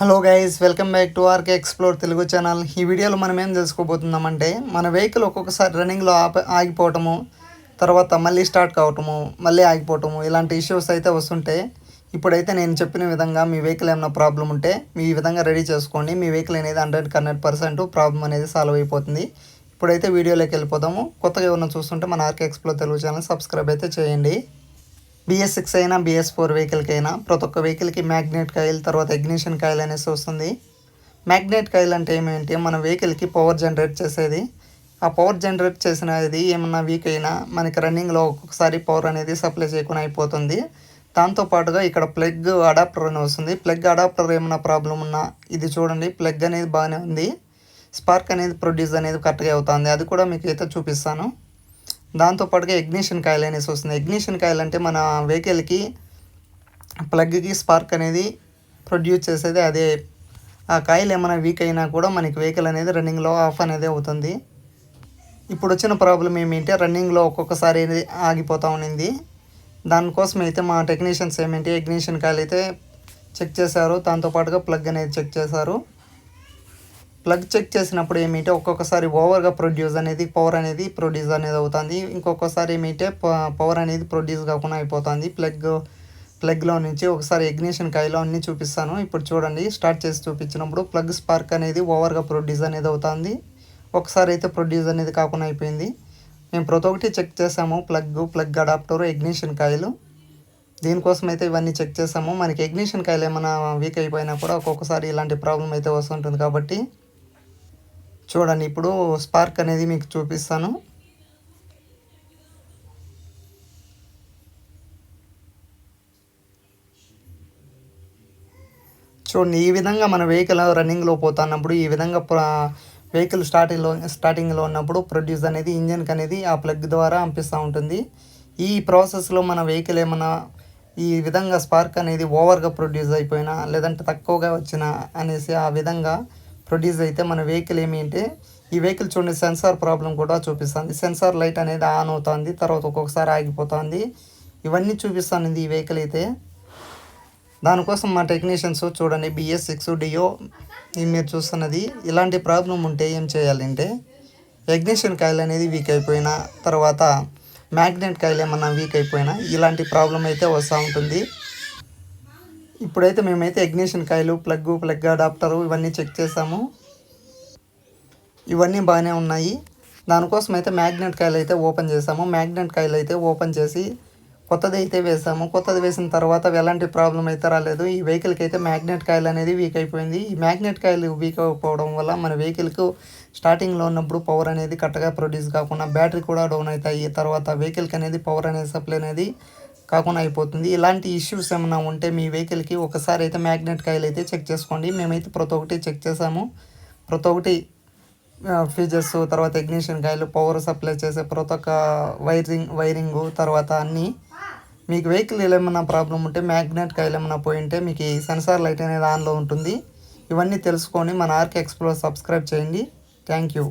Hello guys welcome back to RK explore Telugu channel. ఈ వీడియోలో మనం ఏం తెలుసుకోబోతున్నామంటే మన వెహికల్ ఒక్కొక్కసారి రన్నింగ్లో ఆప ఆగిపోవటము తర్వాత మళ్ళీ స్టార్ట్ కావటము మళ్ళీ ఆగిపోవటము ఇలాంటి ఇష్యూస్ అయితే వస్తుంటే ఇప్పుడైతే నేను చెప్పిన విధంగా మీ వెహికల్ ఏమైనా ప్రాబ్లం ఉంటే మీ విధంగా రెడీ చేసుకోండి. మీ వెహికల్ అనేది హండ్రెడ్ హండ్రెడ్ పర్సెంట్ ప్రాబ్లం అనేది సాల్వ్ అయిపోతుంది. ఇప్పుడైతే వీడియోలోకి వెళ్ళిపోదాము. కొత్తగా ఎవరైనా చూస్తుంటే మన RK explore Telugu channel subscribe అయితే చేయండి. బిఎస్ సిక్స్ అయినా బిఎస్ ఫోర్ వెహికల్కి అయినా ప్రతి ఒక్క వెహికల్కి మ్యాగ్నెట్ కాయిల్ తర్వాత ఇగ్నిషన్ కాయిల్ అనేసి వస్తుంది. మ్యాగ్నెట్ కాయిల్ అంటే ఏమేంటి? మన వెహికల్కి పవర్ జనరేట్ చేసేది. ఆ పవర్ జనరేట్ చేసిన అది ఏమన్నా వీక్ అయినా మనకి రన్నింగ్లో ఒక్కొక్కసారి పవర్ అనేది సప్లై చేయకుండా అయిపోతుంది. దాంతోపాటుగా ఇక్కడ ప్లగ్ అడాప్టర్ అని వస్తుంది. ప్లగ్ అడాప్టర్ ఏమైనా ప్రాబ్లం ఉన్నా ఇది చూడండి ప్లగ్ అనేది బాగానే ఉంది. స్పార్క్ అనేది ప్రొడ్యూస్ అనేది కరెక్ట్గా అవుతుంది. అది కూడా మీకు అయితే చూపిస్తాను. దాంతోపాటుగా ఎగ్నిషన్ కాయిల్ అనేసి వస్తుంది. ఎగ్నిషన్ కాయిల్ అంటే మన వెహికల్కి ప్లగ్కి స్పార్క్ అనేది ప్రొడ్యూస్ చేసేది అదే. ఆ కాయిల్ ఏమైనా వీక్ అయినా కూడా మనకి వెహికల్ అనేది రన్నింగ్లో ఆఫ్ అనేది అవుతుంది. ఇప్పుడు వచ్చిన ప్రాబ్లం ఏమిటంటే రన్నింగ్లో ఒక్కొక్కసారి ఆగిపోతూ ఉన్నింది దానికోసం అయితే మా టెక్నీషియన్స్ ఏమిటి ఎగ్నిషన్ కాయిల్ అయితే చెక్ చేశారు. దాంతోపాటుగా ప్లగ్ అనేది చెక్ చేశారు. ప్లగ్ చెక్ చేసినప్పుడు ఏమిటంటే ఒక్కొక్కసారి ఓవర్గా ప్రొడ్యూస్ అనేది పవర్ అనేది ప్రొడ్యూస్ అనేది అవుతుంది. ఇంకొకసారి ఏమిటంటే పవర్ అనేది ప్రొడ్యూస్ కాకుండా అయిపోతుంది. ప్లగ్ ప్లగ్లో నుంచి ఒకసారి ఎగ్నిషన్ కాయిలో అన్నీ చూపిస్తాను. ఇప్పుడు చూడండి స్టార్ట్ చేసి చూపించినప్పుడు ప్లగ్ స్పార్క్ అనేది ఓవర్గా ప్రొడ్యూస్ అనేది అవుతుంది. ఒకసారి అయితే ప్రొడ్యూస్ అనేది కాకుండా అయిపోయింది. మేము ప్రతి ఒక్కటి చెక్ చేసాము. ప్లగ్ ప్లగ్ అడాప్టర్ ఎగ్నిషన్ కాయలు. దీనికోసం అయితే ఇవన్నీ చెక్ చేసాము. మనకి ఎగ్నిషన్ కాయలు ఏమైనా వీక్ అయిపోయినా కూడా ఒక్కొక్కసారి ఇలాంటి ప్రాబ్లం అయితే వస్తుంటుంది కాబట్టి చూడండి ఇప్పుడు స్పార్క్ అనేది మీకు చూపిస్తాను. చూడండి ఈ విధంగా మన వెహికల్ రన్నింగ్లో పోతున్నప్పుడు ఈ విధంగా వెహికల్ స్టార్టింగ్లో స్టార్టింగ్లో ఉన్నప్పుడు ప్రొడ్యూస్ అనేది ఇంజన్కి అనేది ఆ ప్లగ్ ద్వారా పంపిస్తూ ఉంటుంది. ఈ ప్రాసెస్లో మన వెహికల్ ఏమైనా ఈ విధంగా స్పార్క్ అనేది ఓవర్గా ప్రొడ్యూస్ అయిపోయినా లేదంటే తక్కువగా వచ్చిన అనేసి ఆ విధంగా ప్రొడ్యూస్ అయితే మన వెహికల్ ఏమి అంటే ఈ వెహికల్ చూడండి సెన్సార్ ప్రాబ్లం కూడా చూపిస్తుంది. సెన్సార్ లైట్ అనేది ఆన్ అవుతుంది తర్వాత ఒక్కొక్కసారి ఆగిపోతుంది. ఇవన్నీ చూపిస్తుంది ఈ వెహికల్ అయితే. దానికోసం మా టెక్నీషియన్స్ చూడండి బిఎస్ సిక్స్ డియో మీరు చూస్తున్నది. ఇలాంటి ప్రాబ్లం ఉంటే ఏం చేయాలంటే ఎగ్నిషన్ కాయిల్ అనేది వీక్ అయిపోయినా తర్వాత మ్యాగ్నెట్ కాయిల్ ఏమన్నా వీక్ అయిపోయినా ఇలాంటి ప్రాబ్లం అయితే వస్తూ ఉంటుంది. ఇప్పుడైతే మేమైతే ఎగ్నిషన్ కాయలు ప్లగ్ ప్లగ్ అడాప్టరు ఇవన్నీ చెక్ చేసాము. ఇవన్నీ బాగానే ఉన్నాయి. దానికోసం అయితే మ్యాగ్నెట్ కాయలు అయితే ఓపెన్ చేసాము. మ్యాగ్నెట్ కాయలు అయితే ఓపెన్ చేసి కొత్తది అయితే వేసాము. కొత్తది వేసిన తర్వాత ఎలాంటి ప్రాబ్లం అయితే రాలేదు. ఈ వెహికల్కి అయితే మ్యాగ్నెట్ కాయలు అనేది వీక్ అయిపోయింది. ఈ మ్యాగ్నెట్ కాయలు వీక్ అయిపోవడం వల్ల మన వెహికల్కు స్టార్టింగ్లో ఉన్నప్పుడు పవర్ అనేది కరెక్ట్గా ప్రొడ్యూస్ కాకుండా బ్యాటరీ కూడా డౌన్ అవుతాయి. తర్వాత వెహికల్కి అనేది పవర్ అనేది సప్లై అనేది కాకుండా అయిపోతుంది. ఇలాంటి ఇష్యూస్ ఏమైనా ఉంటే మీ వెహికల్కి ఒకసారి అయితే మ్యాగ్నెట్ కాయలు అయితే చెక్ చేసుకోండి. మేమైతే ప్రతి ఒక్కటి చెక్ చేసాము. ప్రతి ఒక్కటి ఫ్యూజర్స్ తర్వాత ఇగ్నిషన్ కాయలు పవర్ సప్లై చేసే ప్రతి ఒక్క వైరింగ్ వైరింగ్ తర్వాత అన్నీ. మీకు వెహికల్ ఏమైనా ప్రాబ్లం ఉంటే మ్యాగ్నెట్ కాయలు ఏమైనా పోయి ఉంటే మీకు ఈ సెన్సార్ లైట్ అనేది ఆన్లో ఉంటుంది. ఇవన్నీ తెలుసుకొని మన ఆర్కే ఎక్స్ప్లోర్ సబ్స్క్రైబ్ చేయండి. Thank you